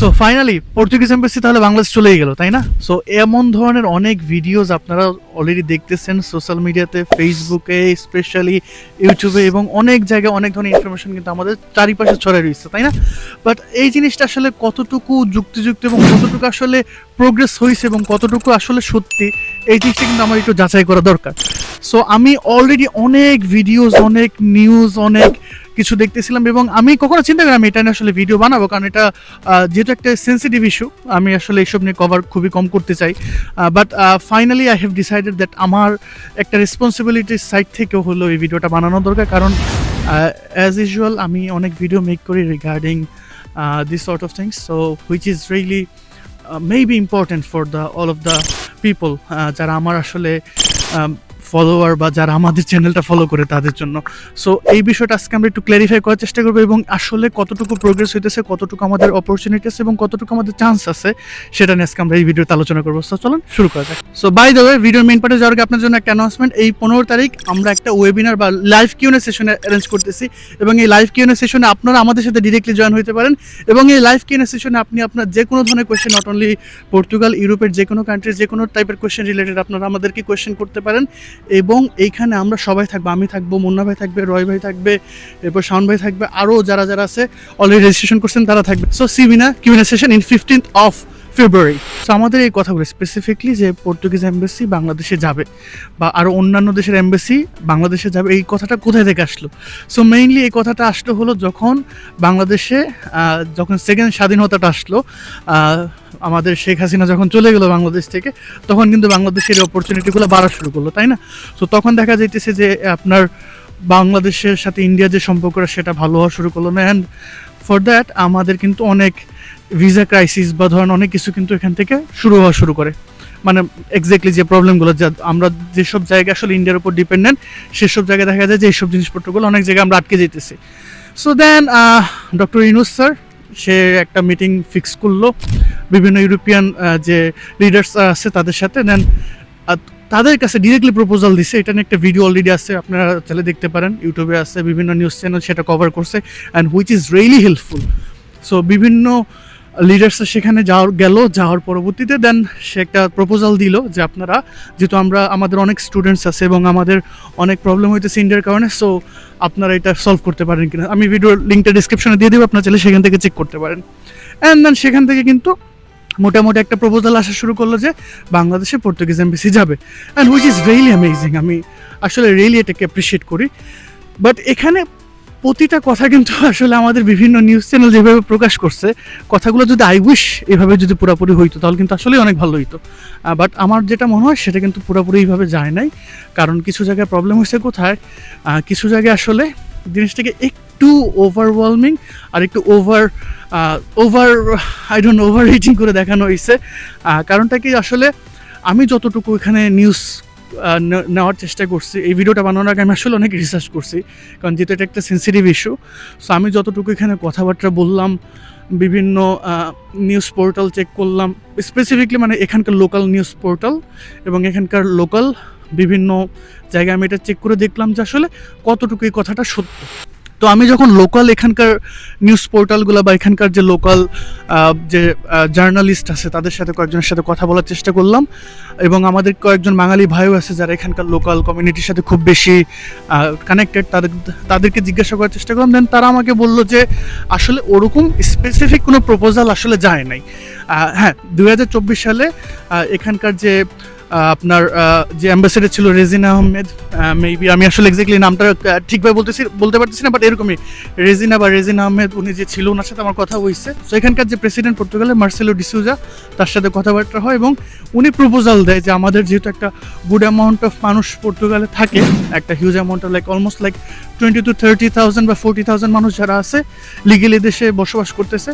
So finally Portuguese embassy তাহলে বাংলাদেশ চলেই গেল, তাই না? সো এমন ধরনের অনেক ভিডিওস আপনারা অলরেডি দেখতেছেন সোশ্যাল মিডিয়াতে ফেসবুকে স্পেশালি ইউটিউবে এবং অনেক জায়গায় অনেক ধরনের ইনফরমেশন কিন্তু আমাদের চারিপাশে ছড়াই রয়েছে, তাই না? বাট এই জিনিসটা আসলে কতটুকু যুক্তিযুক্ত এবং কতটুকু আসলে প্রোগ্রেস হয়েছে এবং কতটুকু আসলে সত্যি, এই জিনিসটা কিন্তু আমার একটু যাচাই করা দরকার। সো আমি অলরেডি অনেক ভিডিওস অনেক নিউজ অনেক কিছু দেখতেছিলাম এবং আমি কখনো চিন্তা করি আমি এটা নিয়ে আসলে ভিডিও বানাবো, কারণ এটা যেহেতু একটা সেন্সিটিভ ইস্যু আমি আসলে এইসব নিয়ে কভার খুবই কম করতে চাই। But finally I have decided that আমার একটা রেসপন্সিবিলিটির সাইড থেকেও হলো এই ভিডিওটা বানানো দরকার, কারণ অ্যাজ ইউজুয়াল আমি অনেক ভিডিও মেক করি regarding this sort of things so which is really maybe important for the all of the people যারা আমার আসলে ফলোয়ার বা যারা আমাদের চ্যানেলটা ফলো করে তাদের জন্য। সো এই বিষয়টা আজকে আমরা একটু ক্ল্যারিফাই করার চেষ্টা করব এবং আসলে কতটুকু প্রোগ্রেস হইতেছে, কতটুকু আমাদের অপরচুনিটি আছে এবং কতটুকু আমাদের চান্স আছে, সেটা নিয়ে আজকে আমরা এই ভিডিওতে আলোচনা করব। সো চলুন শুরু করা যাক। সো বাই দ্য ওয়ে ভিডিওর মেন পার্টে যাওয়ার আপনার জন্য একটা অ্যানাউন্সমেন্ট এই পনেরো তারিখ আমরা একটা ওয়েবিনার বা লাইভ কিউনে সেশনে অ্যারেঞ্জ করতেছি এবং এই লাইভ কিউনে সেশনে আপনারা আমাদের সাথে ডিরেক্টলি জয়েন হতে পারেন এবং এই লাইভ কিউনে সেশনে আপনি আপনার যে কোনো ধরনের কোয়েশ্চেন নট অনলি পর্তুগাল ইউরোপের যে কোনো কান্ট্রির যে কোনো টাইপের কোয়েশ্চেন রিলেটেড আপনারা আমাদেরকে কোয়েশ্চেন করতে পারেন। এবং এইখানে আমরা সবাই থাকব, আমি থাকব, মুন্না ভাই থাকবে, রয় ভাই থাকবে, এরপর শাওন ভাই থাকবে, আরও যারা যারা আছে অলরেডি রেজিস্ট্রেশন করছেন, তারা থাকবে। So see you in a Q and A session in fifteenth of February so আমাদের এই কথাগুলো স্পেসিফিকলি যে পর্তুগিজ এম্বাসি বাংলাদেশে যাবে বা আরও অন্যান্য দেশের এম্বাসি বাংলাদেশে যাবে, এই কথাটা কোথায় থেকে আসলো? সো মেইনলি এই কথাটা আসলো হলো যখন বাংলাদেশে যখন সেকেন্ড স্বাধীনতাটা আসলো আমাদের শেখ হাসিনা যখন চলে গেলো বাংলাদেশ থেকে, তখন কিন্তু বাংলাদেশের অপরচুনিটিগুলো বাড়া শুরু করল, তাই না? সো তখন দেখা যাইতেছে যে আপনার বাংলাদেশের সাথে ইন্ডিয়ার যে সম্পর্কটা সেটা ভালো হওয়া শুরু করল। না অ্যান্ড ফর দ্যাট আমাদের কিন্তু অনেক ভিসা ক্রাইসিস বা ধরেন অনেক কিছু কিন্তু এখান থেকে শুরু হওয়া শুরু করে। মানে এক্স্যাক্টলি যে প্রবলেমগুলো যা, আমরা যেসব জায়গায় আসলে ইন্ডিয়ার উপর ডিপেন্ডেন্ট সেসব জায়গায় দেখা যায় যে এইসব জিনিসপত্রগুলো অনেক জায়গায় আমরা আটকে যেতেছি so then doctor Yunus sir সে একটা মিটিং ফিক্স করল। বিভিন্ন ইউরোপিয়ান যে লিডার্স আছে তাদের সাথে। দেন তাদের কাছে ডিরেক্টলি প্রপোজাল দিছে। এটা নিয়ে একটা ভিডিও অলরেডি আছে, আপনারা চাইলে দেখতে পারেন। ইউটিউবে আছে, বিভিন্ন নিউজ চ্যানেল সেটা কভার করছে। And which is really helpful so বিভিন্ন লিডার্স সেখানে যাওয়ার, গেল, যাওয়ার পরবর্তীতে দেন সে একটা প্রপোজাল দিল যে আপনারা, যেহেতু আমরা, আমাদের অনেক স্টুডেন্টস আছে এবং আমাদের অনেক প্রবলেম হইতেছে ইন্ডিয়ার কারণে সো আপনারা এটা সলভ করতে পারেন কিনা। আমি ভিডিওর লিঙ্কটা ডিসক্রিপশনে দিয়ে দেবো, আপনার চাইলে সেখান থেকে চেক করতে পারেন। অ্যান্ড দেন সেখান থেকে কিন্তু মোটামুটি একটা প্রপোজাল আসা শুরু করল যে বাংলাদেশে পর্তুগিজ এমবিসি যাবে। And which is really amazing আমি আসলে রিয়েলি এটাকে অ্যাপ্রিসিয়েট করি। বাট এখানে প্রতিটা কথা কিন্তু আসলে আমাদের বিভিন্ন নিউজ চ্যানেল যেভাবে প্রকাশ করছে, কথাগুলো যদি আই উইশ এভাবে যদি পুরোপুরি হইতো, তাহলে কিন্তু আসলেই অনেক ভালো হইতো। বাট আমার যেটা মনে হয়, সেটা কিন্তু পুরোপুরি এইভাবে যায় নাই। কারণ কিছু জায়গায় প্রবলেম হয়েছে কোথায়? কিছু জায়গায় আসলে জিনিসটাকে একটু ওভারওয়েলমিং আর একটু over over I don't overrating করে দেখানো হয়েছে কারণটা কি? আসলে আমি যতটুকু এখানে নিউজ নেওয়ার চেষ্টা করছি। এই ভিডিওটা বানানোর আগে আমি আসলে অনেক রিসার্চ করছি, কারণ যেহেতু এটা একটা সেন্সিটিভ ইস্যু সো আমি যতটুকু এখানে কথাবার্তা বললাম, বিভিন্ন নিউজ পোর্টাল চেক করলাম স্পেসিফিকলি মানে এখানকার লোকাল নিউজ পোর্টাল এবং এখানকার লোকাল বিভিন্ন জায়গায় আমি এটা চেক করে দেখলাম যে আসলে কতটুকু এই কথাটা সত্য। তো আমি যখন লোকাল এখানকার নিউজ পোর্টালগুলো বা এখানকার যে লোকাল যে জার্নালিস্ট আছে তাদের সাথে কয়েকজনের সাথে কথা বলার চেষ্টা করলাম এবং আমাদের কয়েকজন বাঙালি ভাইও আছে যারা এখানকার লোকাল কমিউনিটির সাথে খুব বেশি কানেক্টেড তাদের, তাদেরকে জিজ্ঞাসা করার চেষ্টা করলাম। দেন তারা আমাকে বলল যে আসলে ওরকম স্পেসিফিক কোনো প্রপোজাল আসলে যায় নাই। হ্যাঁ দু হাজার চব্বিশ সালে এখানকার যে আপনার যে অ্যাম্বাসেডার ছিল রেজিনা আহমেদ মেবি আমি আসলে এক্স্যাক্টলি নামটা ঠিকভাবে বলতেছি, বলতে পারতেছি না বাট এরকমই। রেজিনা বা রেজিনা আহমেদ, উনি যে ছিল ওনার সাথে আমার কথা হয়েছে তো এখানকার যে প্রেসিডেন্ট পর্তুগালের মার্সেলো ডিসুজা তার সাথে কথাবার্তা হয় এবং উনি প্রপোজাল দেয় যে আমাদের যেহেতু একটা গুড অ্যামাউন্ট অফ মানুষ পর্তুগালে থাকে, একটা huge amount like almost like twenty to thirty thousand বা ফোর্টি থাউজেন্ড মানুষ যারা আছে লিগেলি দেশে বসবাস করতেছে।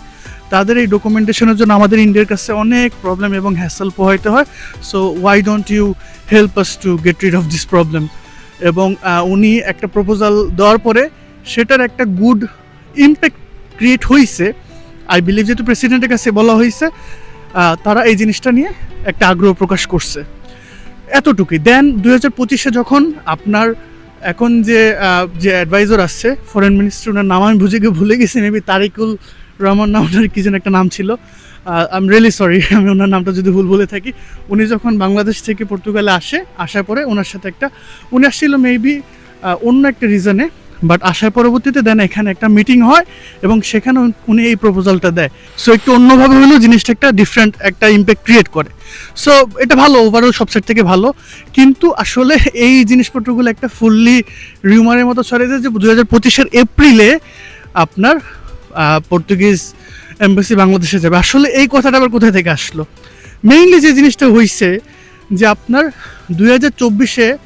তাদের এই ডকুমেন্টেশনের জন্য আমাদের ইন্ডিয়ার কাছে অনেক প্রবলেম এবং হ্যাসেল পোহাইতে হয়। So why don't you help us to get rid of this problem এবং উনি একটা প্রপোজাল দেওয়ার পরে সেটার একটা গুড ইম্প্যাক্ট ক্রিয়েট হয়েছে আই বিলিভ যেহেতু প্রেসিডেন্টের কাছে বলা হয়েছে তারা এই জিনিসটা নিয়ে একটা আগ্রহ প্রকাশ করছে। এতটুকুই। দেন দুই হাজার পঁচিশে যখন আপনার এখন যে যে অ্যাডভাইজার আসছে ফরেন মিনিস্টার ওনার নাম আমি বুঝে গিয়ে ভুলে গেছি মেবি তারিকুল রহমান না ওনার কি যেন একটা নাম ছিল। আই এম রিয়েলি সরি আমি ওনার নামটা যদি ভুল বলে থাকি। উনি যখন বাংলাদেশ থেকে পর্তুগালে আসে, আসার পরে ওনার সাথে একটা উনি আসছিল মেবি অন্য একটা রিজনে বাট আসার পরবর্তীতে দেন এখানে একটা মিটিং হয় এবং সেখানে উনি এই প্রপোজালটা দেয়। সো একটু অন্যভাবে হলেও জিনিসটা একটা ডিফারেন্ট একটা ইম্প্যাক্ট ক্রিয়েট করে। সো এটা ভালো ওভারঅল সব সাইড থেকে ভালো। কিন্তু আসলে এই জিনিসপত্রগুলো একটা ফুললি রিউমারের মতো ছড়িয়ে যায় যে দু হাজার পঁচিশের এপ্রিলে আপনার পর্তুগিজ এম্বাসি বাংলাদেশে যাবে। আসলে এই কথাটা আবার কোথা থেকে আসলো? মেইনলি যে জিনিসটা হয়েছে যে আপনার দুই হাজার চব্বিশে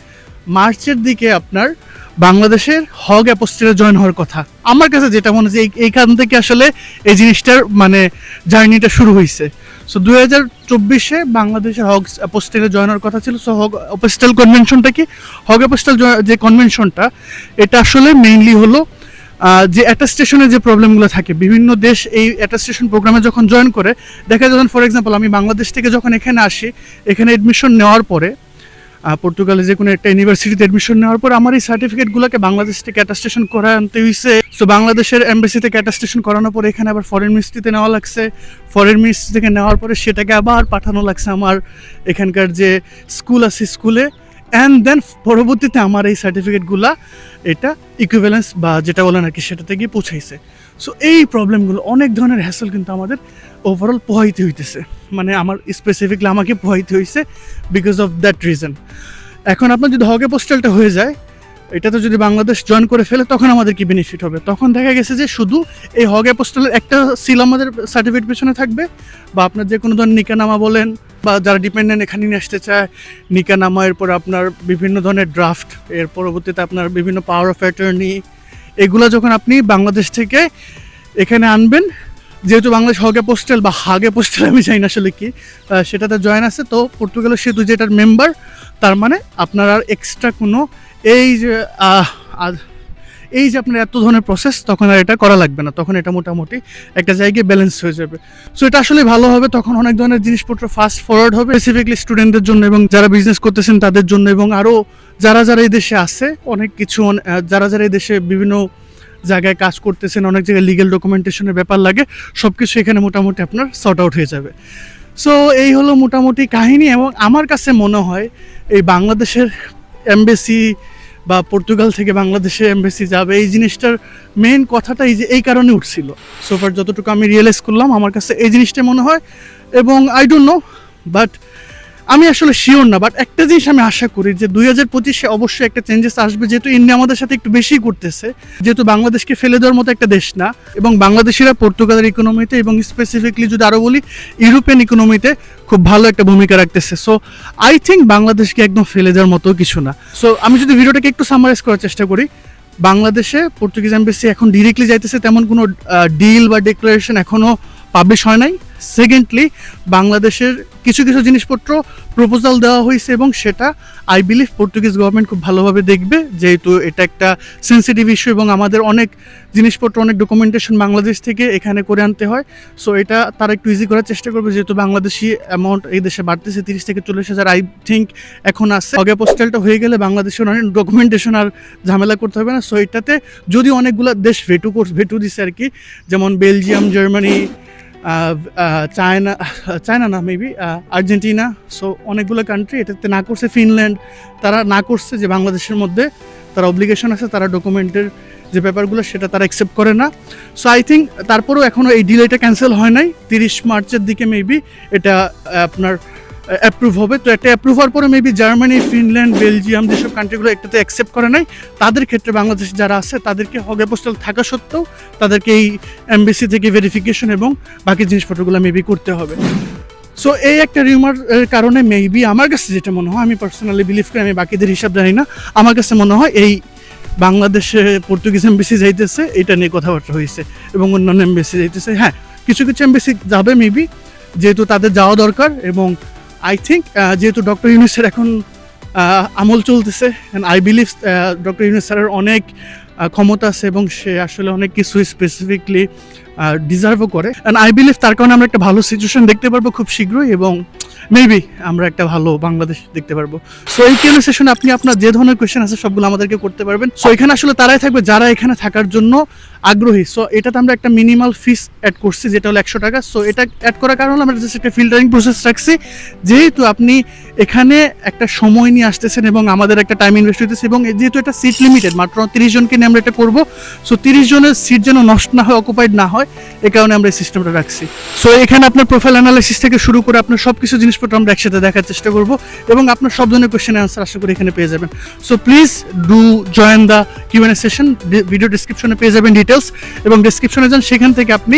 মার্চের দিকে আপনার বাংলাদেশের হগ অ্যাপোস্টেলে জয়েন হওয়ার কথা। আমার কাছে যেটা মনে হচ্ছে, এই- এইখান থেকে আসলে এই জিনিসটার মানে জার্নিটা শুরু হয়েছে সো দুই হাজার চব্বিশে বাংলাদেশের হগ অ্যাপোস্টেলে জয়েন হওয়ার কথা ছিল। সো হগ অ্যাপোস্টেল কনভেনশনটা কি? হগ অ্যাপোস্টেল যে কনভেনশনটা এটা আসলে মেইনলি হলো যে অ্যাটাস্টেশনের যে প্রবলেমগুলো থাকে, বিভিন্ন দেশ এই অ্যাটাস্টেশন প্রোগ্রামে যখন জয়েন করে, দেখা যায় ফর এক্সাম্পল আমি বাংলাদেশ থেকে যখন এখানে আসি, এখানে এডমিশন নেওয়ার পরে পর্তুগালে যে কোনো একটা ইউনিভার্সিটিতে এডমিশন নেওয়ার পর আমার এই সার্টিফিকেটগুলোকে বাংলাদেশ থেকে অ্যাটাস্টেশন করা আনতে হয়েছে সো বাংলাদেশের এমবাসি থেকে অ্যাটাস্টেশন করানোর পরে এখানে আবার ফরেন মিনিস্ট্রিতে নেওয়া লাগছে। ফরেন মিনিস্ট্রি থেকে নেওয়ার পরে সেটাকে আবার পাঠানো লাগছে আমার এখানকার যে স্কুল আছে স্কুলে অ্যান্ড দেন পরবর্তীতে আমার এই সার্টিফিকেটগুলা এটা ইকুইভ্যালেন্স বা যেটা বলেন আর কি সেটাতে গিয়ে পৌঁছাইছে। সো এই প্রবলেমগুলো অনেক ধরনের হ্যাসেল কিন্তু আমাদের ওভারঅল পোহাইতে হইতেছে। মানে আমার স্পেসিফিকলি আমাকে পোহাইতে হইছে বিকজ অফ দ্যাট রিজন এখন আপনার যদি হগে পোস্টালটা হয়ে যায় এটাতে যদি বাংলাদেশ জয়েন করে ফেলে, তখন আমাদের কি বেনিফিট হবে? তখন দেখা গেছে যে শুধু এই হগে পোস্টালের একটা সিল আমাদের সার্টিফিকেট পেছনে থাকবে বা আপনার যে কোনো ধরনের নিকানামা বলেন বা যারা ডিপেন্ডেন্ট এখানে নিয়ে আসতে চায়, নিকানামা, এরপর আপনার বিভিন্ন ধরনের ড্রাফট এর পরবর্তীতে আপনার বিভিন্ন পাওয়ার অফ অ্যাটর্নি এগুলো যখন আপনি বাংলাদেশ থেকে এখানে আনবেন, যেহেতু বাংলাদেশ হগে পোস্টাল বা হাগে পোস্টাল আমি জানি না আসলে কি সেটাতে জয়েন আছে, তো পর্তুগালের সেতু যেটার মেম্বার তার মানে আপনার আর এক্সট্রা কোনো এই যে এই যে আপনার এত ধরনের প্রসেস তখন আর এটা করা লাগবে না। তখন এটা মোটামুটি একটা জায়গায় ব্যালেন্স হয়ে যাবে। সো এটা আসলে ভালো হবে, তখন অনেক ধরনের জিনিসপত্র ফাস্ট ফরওয়ার্ড হবে স্পেসিফিকলি স্টুডেন্টদের জন্য এবং যারা বিজনেস করতেছেন তাদের জন্য এবং আরও যারা যারা এই দেশে আছে, অনেক কিছু যারা যারা এই দেশে বিভিন্ন জায়গায় কাজ করতেছেন, অনেক জায়গায় লিগেল ডকুমেন্টেশনের ব্যাপার লাগে সব কিছু এখানে মোটামুটি আপনার সর্ট আউট হয়ে যাবে। সো এই হলো মোটামুটি কাহিনী এবং আমার কাছে মনে হয়, এই বাংলাদেশের এমবেসি বা পর্তুগাল থেকে বাংলাদেশে এমবেসি যাবে, এই জিনিসটার মেন কথাটা এই যে, এই কারণে উঠছিল। সোফার যতটুকু আমি রিয়েলাইজ করলাম, আমার কাছে এই জিনিসটা মনে হয়। এবং আই ডোন্ট নো বাট আমি আসলে শিওর না বাট একটা জিনিস আমি আশা করি যে দুই হাজার পঁচিশে অবশ্যই একটা চেঞ্জেস আসবে, যেহেতু ইন্ডিয়া আমাদের সাথে একটু বেশি করতেছে যেহেতু বাংলাদেশকে ফেলে দেওয়ার মতো একটা দেশ না, এবং বাংলাদেশিরা পর্তুগালের ইকোনমিতে এবং স্পেসিফিকলি যদি আরও বলি ইউরোপিয়ান ইকোনমিতে খুব ভালো একটা ভূমিকা রাখতেছে। সো আই থিঙ্ক বাংলাদেশকে একদম ফেলে দেওয়ার মতো কিছু না। সো আমি যদি ভিডিওটাকে একটু সামারাইজ করার চেষ্টা করি, বাংলাদেশে পর্তুগিজ এমবেসি এখন ডিরেক্টলি যাইতেছে, তেমন কোনো ডিল বা ডিক্লারেশন এখনও পাবলিশ হয় নাই। সেকেন্ডলি বাংলাদেশের কিছু কিছু জিনিসপত্র প্রপোজাল দেওয়া হয়েছে এবং সেটা আই বিলিভ পর্তুগিজ গভর্নমেন্ট খুব ভালোভাবে দেখবে, যেহেতু এটা একটা সেন্সিটিভ ইস্যু এবং আমাদের অনেক জিনিসপত্র, অনেক ডকুমেন্টেশন বাংলাদেশ থেকে এখানে করে আনতে হয়। সো এটা তারা একটু ইজি করার চেষ্টা করবে, যেহেতু বাংলাদেশি অ্যামাউন্ট এই দেশে বাড়তেছে, তিরিশ থেকে চল্লিশ হাজার আই থিঙ্ক এখন আছে। আগে পোস্টালটা হয়ে গেলে বাংলাদেশের অনেক ডকুমেন্টেশন আর ঝামেলা করতে হবে না। সো এটাতে যদি অনেকগুলো দেশ ভেটু ভেটু দিছে আর কি, যেমন বেলজিয়াম জার্মানি চায়না চায়না না মেবি আর্জেন্টিনা সো অনেকগুলো কান্ট্রি এটাতে না করছে ফিনল্যান্ড তারা না করছে যে বাংলাদেশের মধ্যে তারা অব্লিগেশন আছে, তারা ডকুমেন্টের যে ব্যাপারগুলো, সেটা তারা অ্যাকসেপ্ট করে না। সো আই থিঙ্ক তারপরেও এখনও এই ডিলেটা ক্যান্সেল হয় নাই। তিরিশ মার্চের দিকে মেবি এটা আপনার অ্যাপ্রুভ হবে। তো একটা অ্যাপ্রুভ হওয়ার পরে মেবি জার্মানি ফিনল্যান্ড বেলজিয়াম যেসব কান্ট্রিগুলো একটাতে অ্যাকসেপ্ট করে নাই, তাদের ক্ষেত্রে বাংলাদেশে যারা আছে, তাদেরকে হগে পোস্টাল থাকা সত্ত্বেও তাদেরকে এই এমবিসি থেকে ভেরিফিকেশন এবং বাকি জিনিসপত্রগুলো মেবি করতে হবে। সো এই একটা রিউমার কারণে মেবি আমার কাছে যেটা মনে হয়, আমি পার্সোনালি বিলিভ করি, আমি বাকিদের হিসাব জানি না, আমার কাছে মনে হয় এই বাংলাদেশে পর্তুগিজ এমবিসি যাইতেছে, এটা নিয়ে কথাবার্তা হয়েছে এবং অন্যান্য এমবিসি যাইতেছে। হ্যাঁ কিছু কিছু এমবিসি যাবে মেবি যেহেতু তাদের যাওয়া দরকার এবং আই থিঙ্ক যেহেতু ডক্টর ইউনুসের এখন আমল চলতেছে and I believe doctor Yunus স্যারের অনেক ক্ষমতা আছে এবং সে আসলে অনেক কিছু স্পেসিফিকলি ডিজার্ভও করে। অ্যান্ড আই বিলিভ তার কারণে আমরা একটা ভালো সিচুয়েশন দেখতে পারব খুব শীঘ্রই এবং মেবি আমরা একটা ভালো বাংলাদেশ দেখতে পারব। সো এই কিউএনএ সেশনে আপনি আপনার যে ধরনের কোয়েশ্চেন আছে সবগুলো আমাদেরকে করতে পারবেন। সো এখানে আসলে তারাই থাকবে, যারা এখানে থাকার জন্য আগ্রহী। সো এটাতে আমরা একটা মিনিমাল ফিস অ্যাড করছি, যেটা হলো একশো টাকা। সো এটা অ্যাড করার কারণে আমরা জাস্ট একটা ফিল্টারিং প্রসেস রাখছি। যেহেতু আপনি এখানে একটা সময় নিয়ে আসতেছেন এবং আমাদের একটা টাইম ইনভেস্ট হইতেছে এবং যেহেতু এটা সিট লিমিটেড মাত্র তিরিশ জনকে নিয়ে আমরা এটা করব। সো তিরিশ জনের সিট যেন নষ্ট না হয় অকুপাইড না হয়, এ কারণে আমরা এই সিস্টেমটা রাখছি। সো এখানে আপনার প্রোফাইল অ্যানালাইসিস থেকে শুরু করে আপনার সব কিছু জিনিসপত্র আমরা একসাথে দেখার চেষ্টা করব এবং আপনার সব ধরনের কোয়েশ্চেন অ্যান্সার আশা করি এখানে পেয়ে যাবেন। So please do join the Q and A session video ডিসক্রিপশনে পেয়ে যাবেন ডিটেলস এবং ডিসক্রিপশনে যান, সেখান থেকে আপনি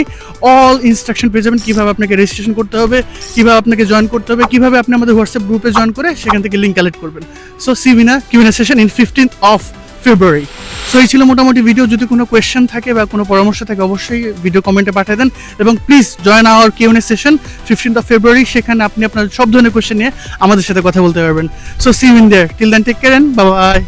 অল ইনস্ট্রাকশন পেয়ে যাবেন কীভাবে আপনাকে রেজিস্ট্রেশন করতে হবে, কীভাবে আপনাকে জয়েন করতে হবে, কীভাবে আপনি আমাদের হোয়াটসঅ্যাপ গ্রুপে জয়েন করে সেখান থেকে লিঙ্ক কালেক্ট করবেন। So see you in a Q and A session in fifteenth of February so এই ছিল মোটামুটি ভিডিও যদি কোনো কোয়েশ্চেন থাকে বা কোনো পরামর্শ থাকে, অবশ্যই ভিডিও কমেন্টে পাঠিয়ে দেন। এবং please join our Q and A session fifteenth of February সেখানে আপনি আপনার সব ধরনের কোয়েশ্চেন নিয়ে আমাদের সাথে কথা বলতে পারবেন। So see in there till then take care bye